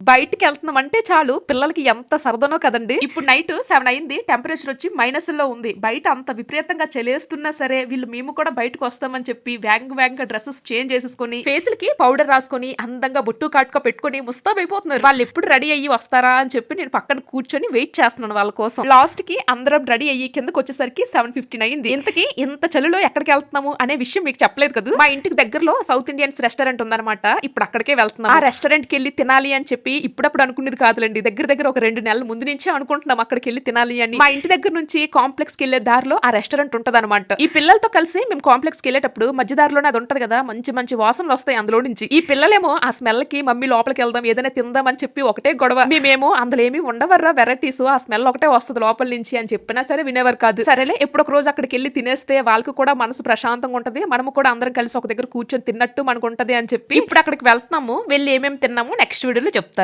బయటికి వెళ్తున్నాం అంటే చాలు పిల్లలకి ఎంత సరదనో కదండి. ఇప్పుడు నైట్ సెవెన్ అయింది టెంపరేచర్ వచ్చి మైనస్లో ఉంది. బయట అంత విపరీతంగా చలేస్తున్నా సరే వీళ్ళు మేము కూడా బయటకు వస్తామని చెప్పి వ్యాంగ్ వ్యాంగ్ డ్రెస్సెస్ చేంజ్ చేసేసుకొని ఫేస్లకి పౌడర్ రాసుకొని అందంగా బొట్టు కాటుక పెట్టుకొని ముస్తాబైపోతున్నారు వాళ్ళు ఎప్పుడు రెడీ అయ్యి వస్తారా అని చెప్పి నేను పక్కన కూర్చొని వెయిట్ చేస్తున్నాను వాళ్ళ కోసం. లాస్ట్కి అందరం రెడీ అయ్యి కిందకు వచ్చేసరికి సెవెన్ ఫిఫ్టీన్ అయింది. ఇంతకి ఇంత చలిలో ఎక్కడికి వెళ్తున్నాము అనే విషయం మీకు చెప్పలేదు కదా? మా ఇంటికి దగ్గరలో సౌత్ ఇండియన్స్ రెస్టారెంట్ ఉందన్నమాట. ఇప్పుడు అక్కడికే వెళ్తున్నాం ఆ రెస్టారెంట్కి వెళ్ళి తినాలి అని చెప్పి చెప్పి ఇప్పుడప్పుడు అనుకునేది కాదులేండి. దగ్గర దగ్గర ఒక రెండు నెలల ముందు నుంచే అనుకుంటున్నాం అక్కడికి వెళ్ళి తినాలి అని. మా ఇంటి దగ్గర నుంచి కాంప్లెక్స్కి వెళ్ళే దారిలో ఆ రెస్టారెంట్ ఉంటది అనమాట ఈ పిల్లలతో కలిసి మేము కాంప్లెక్స్కి వెళ్ళేటప్పుడు మధ్య దారిలోనే అది ఉంటది కదా మంచి మంచి వాసనలు వస్తాయి అందులో నుంచి. ఈ పిల్లలేమో ఆ స్మెల్కి మమ్మీ లోపలికి వెళ్దాం ఏదైనా తిందాం అని చెప్పి ఒకటే గొడవ. మేమేమో అందులో ఏమి ఉండవర్రా వెరైటీస్ ఆ స్మెల్ ఒకటే వస్తుంది లోపల నుంచి అని చెప్పినా సరే వినేవారు కాదు. సరేలే ఎప్పుడు ఒక రోజు అక్కడికి వెళ్ళి తినేస్తే వాళ్ళకి కూడా మనసు ప్రశాంతంగా ఉంటది. మనము కూడా అందరం కలిసి ఒక దగ్గర కూర్చొని తిన్నట్టు మనకు ఉంటది అని చెప్పి. ఇప్పుడు అక్కడికి వెళ్తున్నాము వెళ్ళి ఏమేమి తిన్నాము నెక్స్ట్ వీడియోలో చెప్తాను